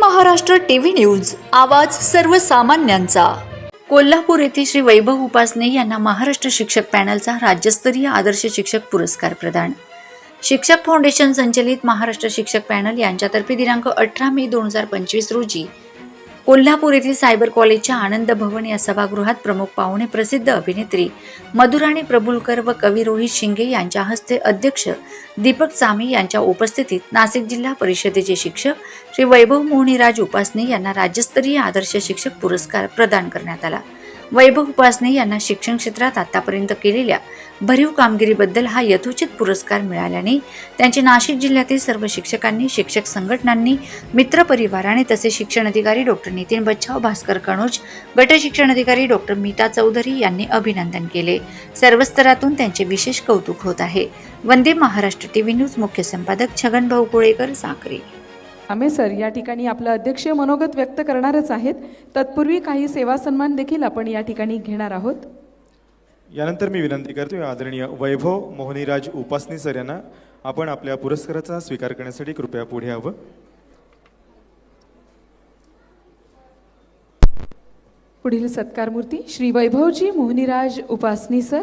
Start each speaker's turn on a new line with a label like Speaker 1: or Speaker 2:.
Speaker 1: Maharashtra TV news आवाज सर्वसामान्यांचा. कोल्हापूर येथे श्री वैभव उपासने यांना महाराष्ट्र शिक्षक पॅनलचा राज्यस्तरीय आदर्श शिक्षक पुरस्कार प्रदान. शिक्षक फाउंडेशन संचलित महाराष्ट्र शिक्षक पॅनल यांच्यातर्फे दिनांक अठरा मे दोन हजार पंचवीस रोजी कोल्हापूर येथील सायबर कॉलेजच्या आनंद भवन या सभागृहात प्रमुख पाहुणे प्रसिद्ध अभिनेत्री मधुराणी प्रभुलकर व कवी रोहित शिंगे यांच्या हस्ते अध्यक्ष दीपक सामी यांच्या उपस्थितीत नाशिक जिल्हा परिषदेचे शिक्षक श्री वैभव मोहनीराज उपासने यांना राज्यस्तरीय आदर्श शिक्षक पुरस्कार प्रदान करण्यात आला. वैभव उपासने यांना शिक्षण क्षेत्रात आतापर्यंत केलेल्या भरीव कामगिरीबद्दल हा यथोचित पुरस्कार मिळाल्याने त्यांचे नाशिक जिल्ह्यातील सर्व शिक्षकांनी शिक्षक संघटनांनी मित्रपरिवाराने तसे शिक्षण अधिकारी डॉक्टर नितीन बच्छाव भास्कर कणोज गट शिक्षण अधिकारी डॉक्टर मीता चौधरी यांनी अभिनंदन केले. सर्व स्तरातून त्यांचे विशेष कौतुक होत आहे. वंदे महाराष्ट्र टीव्ही न्यूज मुख्य संपादक छगन भाऊ कुळेकर साखरे
Speaker 2: आमे सर. या ठिकाणी आपलं अध्यक्षीय मनोगत व्यक्त करणारच आहेत. तत्पूर्वी काही सेवा सन्मान देखील आपण या ठिकाणी घेणार आहोत.
Speaker 3: यानंतर मी विनंती करतो आदरणीय वैभव मोहनीराज उपासनी सर यांना आपण आपल्या पुरस्काराचा स्वीकार करण्यासाठी कृपया पुढे यावं.
Speaker 2: पुढील सत्कारमूर्ती Shri Vaibhavji Mohiniraj Upasani sir.